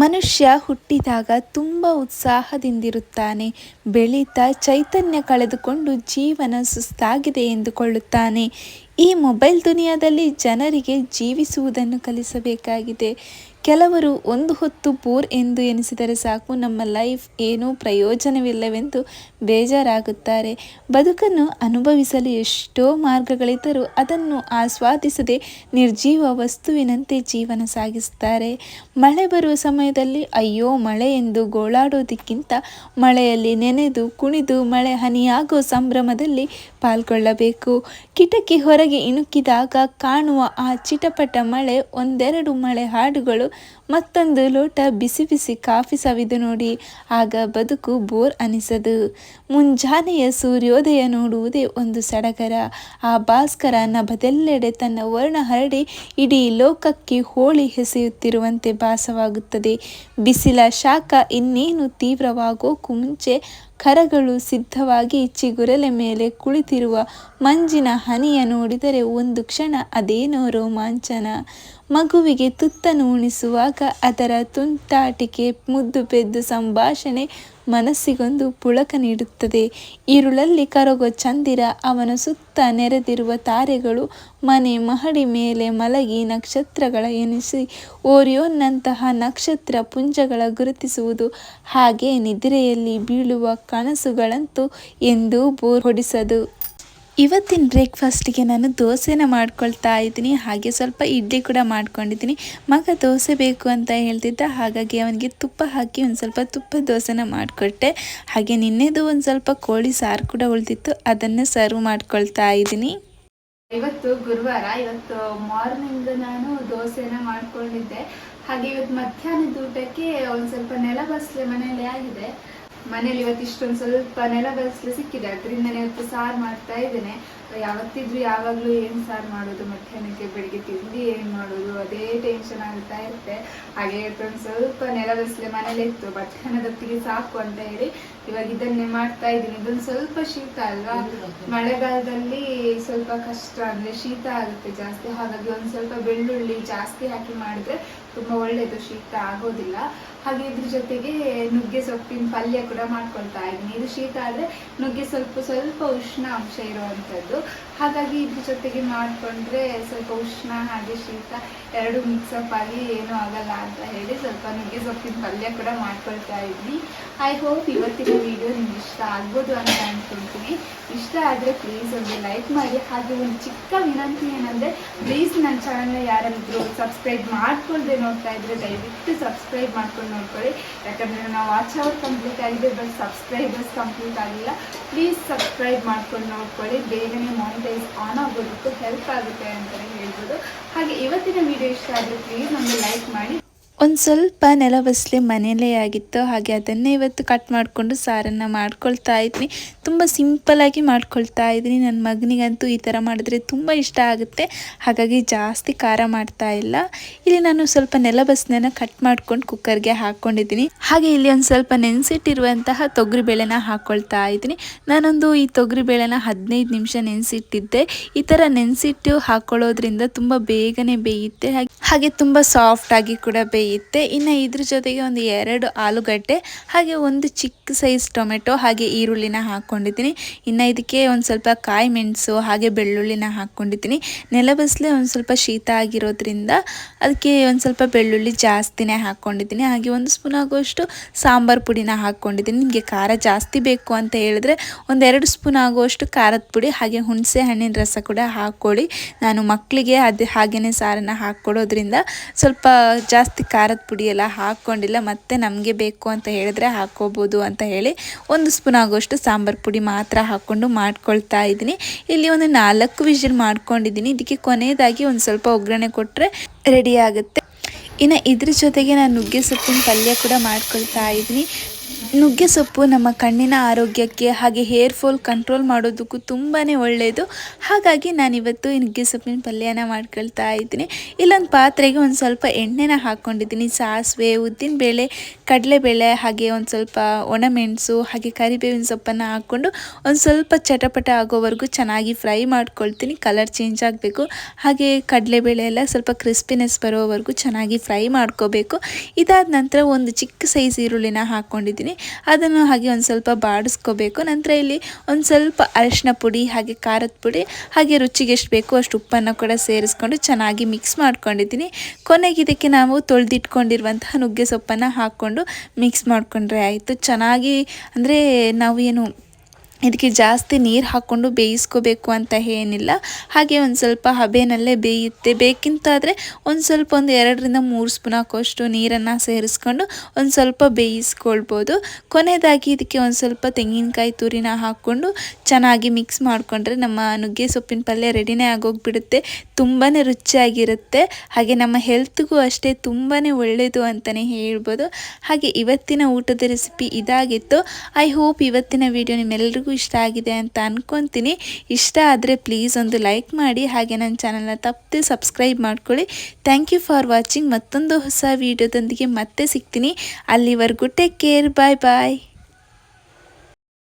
ಮನುಷ್ಯ ಹುಟ್ಟಿದಾಗ ತುಂಬ ಉತ್ಸಾಹದಿಂದಿರುತ್ತಾನೆ ಬೆಳೀತಾ ಚೈತನ್ಯ ಕಳೆದುಕೊಂಡು ಜೀವನ ಸುಸ್ತಾಗಿದೆ ಎಂದುಕೊಳ್ಳುತ್ತಾನೆ. ಈ ಮೊಬೈಲ್ ದುನಿಯಾದಲ್ಲಿ ಜನರಿಗೆ ಜೀವಿಸುವುದನ್ನು ಕಲಿಸಬೇಕಾಗಿದೆ. ಕೆಲವರು ಒಂದು ಹೊತ್ತು ಬೋರ್ ಎಂದು ಎನಿಸಿದರೆ ಸಾಕು, ನಮ್ಮ ಲೈಫ್ ಏನೂ ಪ್ರಯೋಜನವಿಲ್ಲವೆಂದು ಬೇಜಾರಾಗುತ್ತಾರೆ. ಬದುಕನ್ನು ಅನುಭವಿಸಲು ಎಷ್ಟೋ ಮಾರ್ಗಗಳಿದ್ದರೂ ಅದನ್ನು ಆಸ್ವಾದಿಸದೆ ನಿರ್ಜೀವ ವಸ್ತುವಿನಂತೆ ಜೀವನ ಸಾಗಿಸುತ್ತಾರೆ. ಮಳೆ ಬರುವ ಸಮಯದಲ್ಲಿ ಅಯ್ಯೋ, ಮಳೆ ಎಂದು ಗೋಳಾಡೋದಕ್ಕಿಂತ ಮಳೆಯಲ್ಲಿ ನೆನೆದು ಕುಣಿದು ಮಳೆ ಹನಿಯಾಗೋ ಸಂಭ್ರಮದಲ್ಲಿ ಪಾಲ್ಗೊಳ್ಳಬೇಕು. ಕಿಟಕಿ ಹೊರಗೆ ಇಣುಕಿದಾಗ ಕಾಣುವ ಆ ಚಿಟಪಟ ಮಳೆ, ಒಂದೆರಡು ಮಳೆ ಹಾಡುಗಳು, ಮತ್ತೊಂದು ಲೋಟ ಬಿಸಿ ಬಿಸಿ ಕಾಫಿ ಸವಿದು ನೋಡಿ. ಆಗ ಬದುಕು ಬೋರ್ ಅನಿಸದು. ಮುಂಜಾನೆಯ ಸೂರ್ಯೋದಯ ನೋಡುವುದೇ ಒಂದು ಸಡಗರ. ಆ ಭಾಸ್ಕರ ನಭದೆಲ್ಲೆಡೆ ತನ್ನ ವರ್ಣ ಹರಡಿ ಇಡೀ ಲೋಕಕ್ಕೆ ಹೋಳಿ ಹೆಸೆಯುತ್ತಿರುವಂತೆ ಭಾಸವಾಗುತ್ತದೆ. ಬಿಸಿಲ ಶಾಖ ಇನ್ನೇನು ತೀವ್ರವಾಗೋಕು ಮುಂಚೆ ಕರಗಳು ಸಿದ್ಧವಾಗಿ ಚಿಗುರಲೆ ಮೇಲೆ ಕುಳಿತಿರುವ ಮಂಜಿನ ಹನಿಯ ನೋಡಿದರೆ ಒಂದು ಕ್ಷಣ ಅದೇನೋ ರೋಮಾಂಚನ. ಮಗುವಿಗೆ ತುತ್ತನ್ನು ಉಣಿಸುವಾಗ ಅದರ ತುಂಟಾಟಿಕೆ, ಮುದ್ದು ಪೆದ್ದು ಸಂಭಾಷಣೆ ಮನಸ್ಸಿಗೊಂದು ಪುಳಕ ನೀಡುತ್ತದೆ. ಇರುಳಲ್ಲಿ ಕರಗೋ ಚಂದಿರ, ಅವನ ಸುತ್ತ ನೆರೆದಿರುವ ತಾರೆಗಳು ಮನೆ ಮಹಡಿ ಮೇಲೆ ಮಲಗಿ ನಕ್ಷತ್ರಗಳ ಎನಿಸಿ ಓರಿಯೋನ್ನಂತಹ ನಕ್ಷತ್ರ ಪುಂಜಗಳ ಗುರುತಿಸುವುದು. ಹಾಗೆ ನಿದ್ರೆಯಲ್ಲಿ ಬೀಳುವ ಕನಸುಗಳಂತೂ ಎಂದೂ ಬೋರ್ ಹೊಡಿಸದು ಇವತ್ತಿನ ಬ್ರೇಕ್ಫಾಸ್ಟಿಗೆ ನಾನು ದೋಸೆನ ಮಾಡ್ಕೊಳ್ತಾ ಇದ್ದೀನಿ. ಹಾಗೆ ಸ್ವಲ್ಪ ಇಡ್ಲಿ ಕೂಡ ಮಾಡ್ಕೊಂಡಿದ್ದೀನಿ. ಮಗ ದೋಸೆ ಬೇಕು ಅಂತ ಹೇಳ್ತಿದ್ದ. ಹಾಗಾಗಿ ಅವನಿಗೆ ತುಪ್ಪ ಹಾಕಿ ಒಂದು ಸ್ವಲ್ಪ ತುಪ್ಪ ದೋಸೆನ ಮಾಡಿಕೊಟ್ಟೆ. ಹಾಗೆ ನಿನ್ನೆದು ಒಂದು ಸ್ವಲ್ಪ ಕೋಳಿ ಸಾರು ಕೂಡ ಉಳಿದಿತ್ತು. ಅದನ್ನು ಸರ್ವ್ ಮಾಡ್ಕೊಳ್ತಾ ಇದ್ದೀನಿ. ಇವತ್ತು ಗುರುವಾರ, ಇವತ್ತು ಮಾರ್ನಿಂಗ್ ನಾನು ದೋಸೆನ ಮಾಡ್ಕೊಂಡಿದ್ದೆ. ಹಾಗೆ ಇವತ್ತು ಮಧ್ಯಾಹ್ನದ ಊಟಕ್ಕೆ ಒಂದು ಸ್ವಲ್ಪ ನೆಲ ಬಸ್ಲೆ ಮನೆಯಲ್ಲಿ ಆಗಿದೆ. ಮನೇಲಿ ಇವತ್ತು ಇಷ್ಟೊಂದು ಸ್ವಲ್ಪ ನೆಲ ಬಸ್ಲೆ ಸಿಕ್ಕಿದೆ. ಅದರಿಂದ ಇವತ್ತು ಸಾರು ಮಾಡ್ತಾ ಇದ್ದೇನೆ. ಯಾವತ್ತಿದ್ರು ಯಾವಾಗ್ಲೂ ಏನ್ ಸಾರು ಮಾಡೋದು, ಮಧ್ಯಾಹ್ನಕ್ಕೆ ಬೆಳಿಗ್ಗೆ ತಿಂಡಿ ಏನ್ ಮಾಡೋದು, ಅದೇ ಟೆನ್ಷನ್ ಆಗ್ತಾ ಇರುತ್ತೆ. ಹಾಗೆ ಇವತ್ತೊಂದು ಸ್ವಲ್ಪ ನೆಲ ಬಸ್ಲೆ ಮನೇಲಿ ಇತ್ತು. ಮಧ್ಯಾಹ್ನದೊತ್ತಿಗೆ ಸಾಕು ಅಂತ ಹೇಳಿ ಇವಾಗ ಇದನ್ನೇ ಮಾಡ್ತಾ ಇದ್ದೀನಿ. ಇದೊಂದು ಸ್ವಲ್ಪ ಶೀತ ಅಲ್ವಾ? ಮಳೆಗಾಲದಲ್ಲಿ ಸ್ವಲ್ಪ ಕಷ್ಟ. ಅಂದ್ರೆ ಶೀತ ಆಗುತ್ತೆ ಜಾಸ್ತಿ. ಹಾಗಾಗಿ ಒಂದ್ ಸ್ವಲ್ಪ ಬೆಳ್ಳುಳ್ಳಿ ಜಾಸ್ತಿ ಹಾಕಿ ಮಾಡಿದ್ರೆ ತುಂಬಾ ಒಳ್ಳೇದು. ಶೀತ ಆಗೋದಿಲ್ಲ. ಹಾಗೆ ಇದ್ರ ಜೊತೆಗೆ ನುಗ್ಗೆ ಸೊಪ್ಪಿನ ಪಲ್ಯ ಕೂಡ ಮಾಡ್ಕೊಳ್ತಾ ಇದ್ದೀನಿ. ಇದು ಶೀತ ಆದ್ರೆ ನುಗ್ಗೆ ಸ್ವಲ್ಪ ಸ್ವಲ್ಪ ಉಷ್ಣ ಅಂಶ ಹಾಗಾಗಿ ಇದ್ರ ಜೊತೆಗೆ ಮಾಡ್ಕೊಂಡ್ರೆ ಸ್ವಲ್ಪ ಉಷ್ಣ ಹಾಗೆ ಶೀತ ಎರಡು ಮಿಕ್ಸಪ್ ಆಗಿ ಏನೂ ಆಗಲ್ಲ ಅಂತ ಹೇಳಿ ಸ್ವಲ್ಪ ನುಗ್ಗೆ ಸೊಪ್ಪಿನ ಪಲ್ಯ ಕೂಡ ಮಾಡ್ಕೊಳ್ತಾ ಇದ್ವಿ ಐ ಹೋಪ್ ಇವತ್ತಿನ ವಿಡಿಯೋ ನಿಮ್ಗೆ ಇಷ್ಟ ಆಗ್ಬೋದು ಅಂತ ಅನ್ಕೊಂತೀನಿ. ಇಷ್ಟ ಆದರೆ ಪ್ಲೀಸ್ ಒಂದು ಲೈಕ್ ಮಾಡಿ. ಹಾಗೆ ಒಂದು ಚಿಕ್ಕ ವಿನಂತಿ ಏನಂದ್ರೆ ಪ್ಲೀಸ್ ನನ್ನ ಚಾನಲ್ನ ಯಾರಾದರೂ ಸಬ್ಸ್ಕ್ರೈಬ್ ಮಾಡ್ಕೊಳ್ದೆ ನೋಡ್ತಾ ಇದ್ರೆ ದಯವಿಟ್ಟು ಸಬ್ಸ್ಕ್ರೈಬ್ ಮಾಡ್ಕೊಂಡು ನೋಡ್ಕೊಳ್ಳಿ. ಯಾಕಂದ್ರೆ ನಾವು ವಾಚ್ ಅವರ್ ಕಂಪ್ಲೀಟ್ ಆಗಿದೆ ಬಟ್ ಸಬ್ಸ್ಕ್ರೈಬರ್ಸ್ ಕಂಪ್ಲೀಟ್ ಆಗಿಲ್ಲ. ಪ್ಲೀಸ್ ಸಬ್ಸ್ಕ್ರೈಬ್ ಮಾಡ್ಕೊಂಡು ನೋಡ್ಕೊಳ್ಳಿ. ಬೇಗನೆ ಮಾನಿಟೈಸ್ ಆನ್ ಆಗೋದಕ್ಕೂ ಹೆಲ್ಪ್ ಆಗುತ್ತೆ ಅಂತಲೇ ಹೇಳ್ಬೋದು. ಹಾಗೆ ಇವತ್ತಿನ ವಿಡಿಯೋ ಇಷ್ಟ ಆದರೆ ಪ್ಲೀಸ್ ಒಂದು ಲೈಕ್ ಮಾಡಿ. ಒಂದು ಸ್ವಲ್ಪ ನೆಲ ಬಸ್ಲೆ ಮನೆಯಲ್ಲೇ ಆಗಿತ್ತು, ಹಾಗೆ ಅದನ್ನೇ ಇವತ್ತು ಕಟ್ ಮಾಡಿಕೊಂಡು ಸಾರನ್ನು ಮಾಡ್ಕೊಳ್ತಾ ಇದ್ದೀನಿ ತುಂಬ ಸಿಂಪಲಾಗಿ ಮಾಡ್ಕೊಳ್ತಾ ಇದ್ದೀನಿ. ನನ್ನ ಮಗನಿಗಂತೂ ಈ ಥರ ಮಾಡಿದ್ರೆ ತುಂಬ ಇಷ್ಟ ಆಗುತ್ತೆ. ಹಾಗಾಗಿ ಜಾಸ್ತಿ ಖಾರ ಮಾಡ್ತಾ ಇಲ್ಲ. ಇಲ್ಲಿ ನಾನು ಸ್ವಲ್ಪ ನೆಲ ಕಟ್ ಮಾಡ್ಕೊಂಡು ಕುಕ್ಕರ್ಗೆ ಹಾಕ್ಕೊಂಡಿದ್ದೀನಿ ಹಾಗೆ ಇಲ್ಲಿ ಒಂದು ಸ್ವಲ್ಪ ನೆನೆಸಿಟ್ಟಿರುವಂತಹ ತೊಗರಿಬೇಳೆನ ಹಾಕ್ಕೊಳ್ತಾ ಇದ್ದೀನಿ. ನಾನೊಂದು ಈ ತೊಗರಿಬೇಳೆನ ಹದಿನೈದು ನಿಮಿಷ ನೆನೆಸಿಟ್ಟಿದ್ದೆ. ಈ ಥರ ನೆನೆಸಿಟ್ಟು ಹಾಕ್ಕೊಳ್ಳೋದ್ರಿಂದ ತುಂಬ ಬೇಗನೆ ಬೇಯುತ್ತೆ. ಹಾಗೆ ತುಂಬ ಸಾಫ್ಟ್ ಆಗಿ ಕೂಡ ಬೇಯುತ್ತೆ ಇನ್ನು ಇದ್ರ ಜೊತೆಗೆ ಒಂದು ಎರಡು ಆಲೂಗಡ್ಡೆ, ಹಾಗೆ ಒಂದು ಚಿಕ್ಕ ಸೈಜ್ ಟೊಮೆಟೊ, ಹಾಗೆ ಈರುಳ್ಳಿನ ಹಾಕ್ಕೊಂಡಿದ್ದೀನಿ. ಇನ್ನು ಇದಕ್ಕೆ ಒಂದು ಸ್ವಲ್ಪ ಕಾಯಿ ಮೆಣಸು, ಹಾಗೆ ಬೆಳ್ಳುಳ್ಳಿನ ಹಾಕ್ಕೊಂಡಿದ್ದೀನಿ. ನೆಲಬಸಲೆ ಒಂದು ಸ್ವಲ್ಪ ಶೀತ ಆಗಿರೋದ್ರಿಂದ ಅದಕ್ಕೆ ಒಂದು ಸ್ವಲ್ಪ ಬೆಳ್ಳುಳ್ಳಿ ಜಾಸ್ತಿನೇ ಹಾಕ್ಕೊಂಡಿದ್ದೀನಿ. ಹಾಗೆ ಒಂದು ಸ್ಪೂನ್ ಆಗುವಷ್ಟು ಸಾಂಬಾರು ಪುಡಿನ ಹಾಕ್ಕೊಂಡಿದ್ದೀನಿ. ನಿಮಗೆ ಖಾರ ಜಾಸ್ತಿ ಬೇಕು ಅಂತ ಹೇಳಿದ್ರೆ ಒಂದೆರಡು ಸ್ಪೂನ್ ಆಗುವಷ್ಟು ಖಾರದ ಪುಡಿ, ಹಾಗೆ ಹುಣಸೆ ಹಣ್ಣಿನ ರಸ ಕೂಡ ಹಾಕ್ಕೊಳ್ಳಿ. ನಾನು ಮಕ್ಕಳಿಗೆ ಅದು ಹಾಗೆಯೇ ಸಾರನ್ನು ಹಾಕ್ಕೊಡೋದ್ರಿಂದ ಸ್ವಲ್ಪ ಜಾಸ್ತಿ ಖಾರದ ಪುಡಿ ಎಲ್ಲ ಹಾಕ್ಕೊಂಡಿಲ್ಲ, ಮತ್ತೆ ನಮಗೆ ಬೇಕು ಅಂತ ಹೇಳಿದ್ರೆ ಹಾಕ್ಕೋಬೋದು ಅಂತ ಹೇಳಿ ಒಂದು ಸ್ಪೂನ್ ಆಗೋಷ್ಟು ಸಾಂಬಾರು ಪುಡಿ ಮಾತ್ರ ಹಾಕ್ಕೊಂಡು ಮಾಡ್ಕೊಳ್ತಾ ಇದ್ದೀನಿ. ಇಲ್ಲಿ ಒಂದು ನಾಲ್ಕು ವಿಷಲ್ ಮಾಡ್ಕೊಂಡಿದ್ದೀನಿ. ಇದಕ್ಕೆ ಕೊನೆಯದಾಗಿ ಒಂದು ಸ್ವಲ್ಪ ಒಗ್ಗರಣೆ ಕೊಟ್ಟರೆ ರೆಡಿ ಆಗುತ್ತೆ. ಇನ್ನು ಇದ್ರ ಜೊತೆಗೆ ನಾನು ನುಗ್ಗೆ ಸೊಪ್ಪಿನ ಪಲ್ಯ ಕೂಡ ಮಾಡ್ಕೊಳ್ತಾ ಇದ್ದೀನಿ. ನುಗ್ಗೆ ಸೊಪ್ಪು ನಮ್ಮ ಕಣ್ಣಿನ ಆರೋಗ್ಯಕ್ಕೆ ಹಾಗೆ ಹೇರ್ ಫಾಲ್ ಕಂಟ್ರೋಲ್ ಮಾಡೋದಕ್ಕೂ ತುಂಬಾ ಒಳ್ಳೆಯದು ಹಾಗಾಗಿ ನಾನಿವತ್ತು ಈ ನುಗ್ಗೆ ಸೊಪ್ಪಿನ ಪಲ್ಯನ ಮಾಡ್ಕೊಳ್ತಾ ಇದ್ದೀನಿ. ಇಲ್ಲೊಂದು ಪಾತ್ರೆಗೆ ಒಂದು ಸ್ವಲ್ಪ ಎಣ್ಣೆನ ಹಾಕ್ಕೊಂಡಿದ್ದೀನಿ ಸಾಸಿವೆ ಉದ್ದಿನಬೇಳೆ ಕಡಲೆಬೇಳೆ, ಹಾಗೆ ಒಂದು ಸ್ವಲ್ಪ ಒಣಮೆಣಸು, ಹಾಗೆ ಕರಿಬೇವಿನ ಸೊಪ್ಪನ್ನು ಹಾಕ್ಕೊಂಡು ಒಂದು ಸ್ವಲ್ಪ ಚಟಪಟ ಆಗೋವರೆಗೂ ಚೆನ್ನಾಗಿ ಫ್ರೈ ಮಾಡ್ಕೊಳ್ತೀನಿ. ಕಲರ್ ಚೇಂಜ್ ಆಗಬೇಕು. ಹಾಗೆ ಕಡಲೆಬೇಳೆ ಎಲ್ಲ ಸ್ವಲ್ಪ ಕ್ರಿಸ್ಪಿನೆಸ್ ಬರೋವರೆಗೂ ಚೆನ್ನಾಗಿ ಫ್ರೈ ಮಾಡ್ಕೋಬೇಕು. ಇದಾದ ನಂತರ ಒಂದು ಚಿಕ್ಕ ಸೈಜ್ ಈರುಳ್ಳಿನ ಹಾಕ್ಕೊಂಡಿದ್ದೀನಿ ಅದನ್ನು ಹಾಗೆ ಒಂದು ಸ್ವಲ್ಪ ಬಾಡಿಸ್ಕೋಬೇಕು. ನಂತರ ಇಲ್ಲಿ ಒಂದು ಸ್ವಲ್ಪ ಅರಿಶಿನ ಪುಡಿ, ಹಾಗೆ ಖಾರದ ಪುಡಿ, ಹಾಗೆ ರುಚಿಗೆ ಎಷ್ಟು ಬೇಕು ಅಷ್ಟು ಉಪ್ಪನ್ನು ಕೂಡ ಸೇರಿಸ್ಕೊಂಡು ಚೆನ್ನಾಗಿ ಮಿಕ್ಸ್ ಮಾಡ್ಕೊಂಡಿದ್ದೀನಿ. ಕೊನೆಗೆ ಇದಕ್ಕೆ ನಾವು ತೊಳೆದಿಟ್ಕೊಂಡಿರುವಂತಹ ನುಗ್ಗೆ ಸೊಪ್ಪನ್ನು ಹಾಕ್ಕೊಂಡು ಮಿಕ್ಸ್ ಮಾಡಿಕೊಂಡ್ರೆ ಆಯಿತು. ಚೆನ್ನಾಗಿ ಅಂದರೆ ನಾವು ಏನು ಇದಕ್ಕೆ ಜಾಸ್ತಿ ನೀರು ಹಾಕ್ಕೊಂಡು ಬೇಯಿಸ್ಕೋಬೇಕು ಅಂತ ಏನಿಲ್ಲ. ಹಾಗೆ ಒಂದು ಸ್ವಲ್ಪ ಹಬೆನಲ್ಲೇ ಬೇಯುತ್ತೆ. ಬೇಕಿಂತಾದರೆ ಒಂದು ಸ್ವಲ್ಪ ಒಂದು ಎರಡರಿಂದ ಮೂರು ಸ್ಪೂನ್ ಹಾಕೋಷ್ಟು ನೀರನ್ನು ಸೇರಿಸ್ಕೊಂಡು ಒಂದು ಸ್ವಲ್ಪ ಬೇಯಿಸ್ಕೊಳ್ಬೋದು. ಕೊನೆಯದಾಗಿ ಇದಕ್ಕೆ ಒಂದು ಸ್ವಲ್ಪ ತೆಂಗಿನಕಾಯಿ ತುರಿನ ಹಾಕ್ಕೊಂಡು ಚೆನ್ನಾಗಿ ಮಿಕ್ಸ್ ಮಾಡಿಕೊಂಡ್ರೆ ನಮ್ಮ ನುಗ್ಗೆ ಸೊಪ್ಪಿನ ಪಲ್ಯ ರೆಡಿನೇ ಆಗೋಗ್ಬಿಡುತ್ತೆ. ತುಂಬಾ ರುಚಿಯಾಗಿರುತ್ತೆ. ಹಾಗೆ ನಮ್ಮ ಹೆಲ್ತ್ಗೂ ಅಷ್ಟೇ ತುಂಬಾ ಒಳ್ಳೆಯದು ಅಂತಲೇ ಹೇಳ್ಬೋದು. ಹಾಗೆ ಇವತ್ತಿನ ಊಟದ ರೆಸಿಪಿ ಇದಾಗಿತ್ತು. ಐ ಹೋಪ್ ಇವತ್ತಿನ ವಿಡಿಯೋ ನಿಮ್ಮೆಲ್ಲರಿಗೂ ಇಷ್ಟ ಆಗಿದೆ ಅಂತ ಅಂದ್ಕೊತೀನಿ ಇಷ್ಟ ಆದರೆ ಪ್ಲೀಸ್ ಒಂದು ಲೈಕ್ ಮಾಡಿ. ಹಾಗೆ ನನ್ನ ಚಾನಲ್ನ ತಪ್ಪದೆ ಸಬ್ಸ್ಕ್ರೈಬ್ ಮಾಡ್ಕೊಳ್ಳಿ. ಥ್ಯಾಂಕ್ ಯು ಫಾರ್ ವಾಚಿಂಗ್ ಮತ್ತೊಂದು ಹೊಸ ವೀಡಿಯೋದೊಂದಿಗೆ ಮತ್ತೆ ಸಿಗ್ತೀನಿ. ಅಲ್ಲಿವರೆಗೂ ಟೇಕ್ ಕೇರ್ ಬಾಯ್ ಬಾಯ್